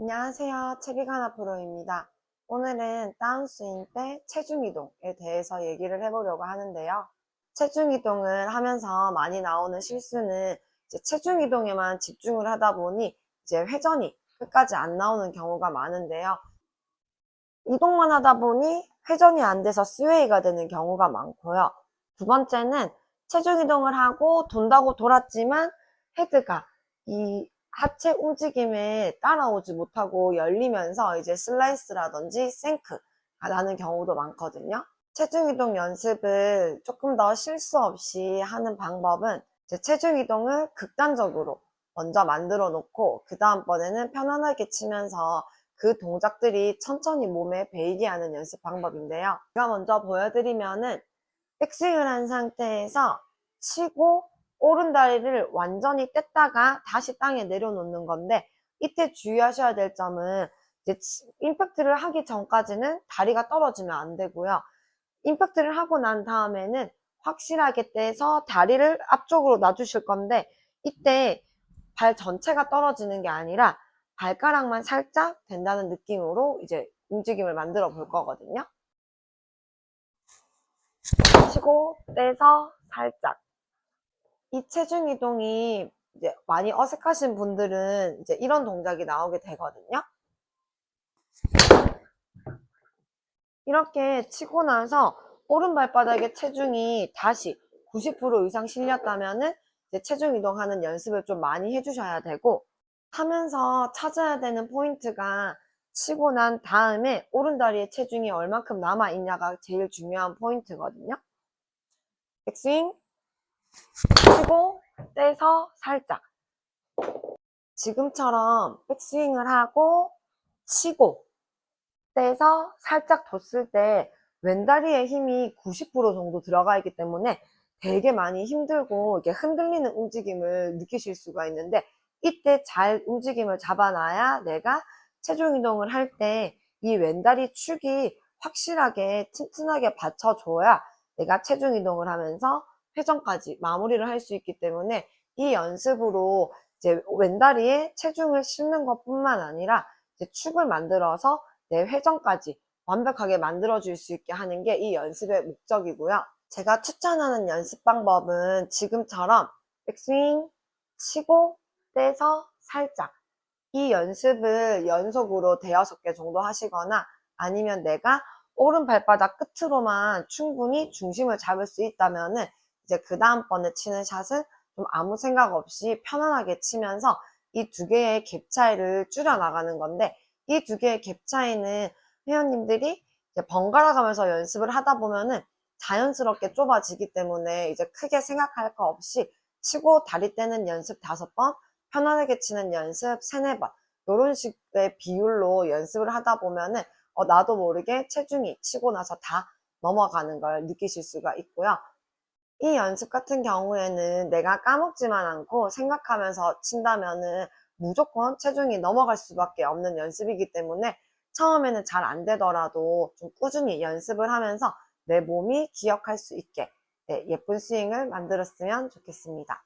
안녕하세요. 체비가나 프로입니다. 오늘은 다운스윙 때 체중 이동에 대해서 얘기를 해보려고 하는데요. 체중 이동을 하면서 많이 나오는 실수는 이제 체중 이동에만 집중을 하다 보니 이제 회전이 끝까지 안 나오는 경우가 많은데요. 이동만 하다 보니 회전이 안 돼서 스웨이가 되는 경우가 많고요. 두 번째는 체중 이동을 하고 돈다고 돌았지만 헤드가 이 하체 움직임에 따라오지 못하고 열리면서 이제 슬라이스라든지 생크가 나는 경우도 많거든요. 체중 이동 연습을 조금 더 실수 없이 하는 방법은 이제 체중 이동을 극단적으로 먼저 만들어 놓고 그 다음번에는 편안하게 치면서 그 동작들이 천천히 몸에 배이게 하는 연습 방법인데요. 제가 먼저 보여드리면은 백스윙을 한 상태에서 치고 오른다리를 완전히 뗐다가 다시 땅에 내려놓는 건데 이때 주의하셔야 될 점은 이제 치- 임팩트를 하기 전까지는 다리가 떨어지면 안 되고요. 임팩트를 하고 난 다음에는 확실하게 떼서 다리를 앞쪽으로 놔주실 건데 이때 발 전체가 떨어지는 게 아니라 발가락만 살짝 된다는 느낌으로 이제 움직임을 만들어 볼 거거든요. 치고 떼서 살짝 이 체중 이동이 이제 많이 어색하신 분들은 이제 이런 동작이 나오게 되거든요. 이렇게 치고 나서 오른 발바닥에 체중이 다시 90% 이상 실렸다면은 체중 이동하는 연습을 좀 많이 해주셔야 되고 하면서 찾아야 되는 포인트가 치고 난 다음에 오른다리에 체중이 얼만큼 남아 있냐가 제일 중요한 포인트거든요. 백스윙 치고 떼서 살짝. 지금처럼 백스윙을 하고 치고 떼서 살짝 뒀을 때 왼다리에 힘이 90% 정도 들어가 있기 때문에 되게 많이 힘들고 이게 흔들리는 움직임을 느끼실 수가 있는데 이때 잘 움직임을 잡아놔야 내가 체중 이동을 할 때 이 왼다리 축이 확실하게 튼튼하게 받쳐줘야 내가 체중 이동을 하면서 회전까지 마무리를 할 수 있기 때문에 이 연습으로 이제 왼다리에 체중을 싣는 것 뿐만 아니라 축을 만들어서 내 회전까지 완벽하게 만들어 줄 수 있게 하는 게 이 연습의 목적이고요. 제가 추천하는 연습 방법은 지금처럼 백스윙 치고 떼서 살짝 이 연습을 연속으로 대여섯 개 정도 하시거나 아니면 내가 오른 발바닥 끝으로만 충분히 중심을 잡을 수 있다면은 이제 그 다음번에 치는 샷은 좀 아무 생각 없이 편안하게 치면서 이 두 개의 갭 차이를 줄여 나가는 건데 이 두 개의 갭 차이는 회원님들이 번갈아 가면서 연습을 하다 보면은 자연스럽게 좁아지기 때문에 이제 크게 생각할 거 없이 치고 다리 떼는 연습 다섯 번, 편안하게 치는 연습 세네 번 이런 식의 비율로 연습을 하다 보면은 어, 나도 모르게 체중이 치고 나서 다 넘어가는 걸 느끼실 수가 있고요. 이 연습 같은 경우에는 내가 까먹지만 않고 생각하면서 친다면은 무조건 체중이 넘어갈 수밖에 없는 연습이기 때문에 처음에는 잘 안 되더라도 좀 꾸준히 연습을 하면서 내 몸이 기억할 수 있게 네, 예쁜 스윙을 만들었으면 좋겠습니다.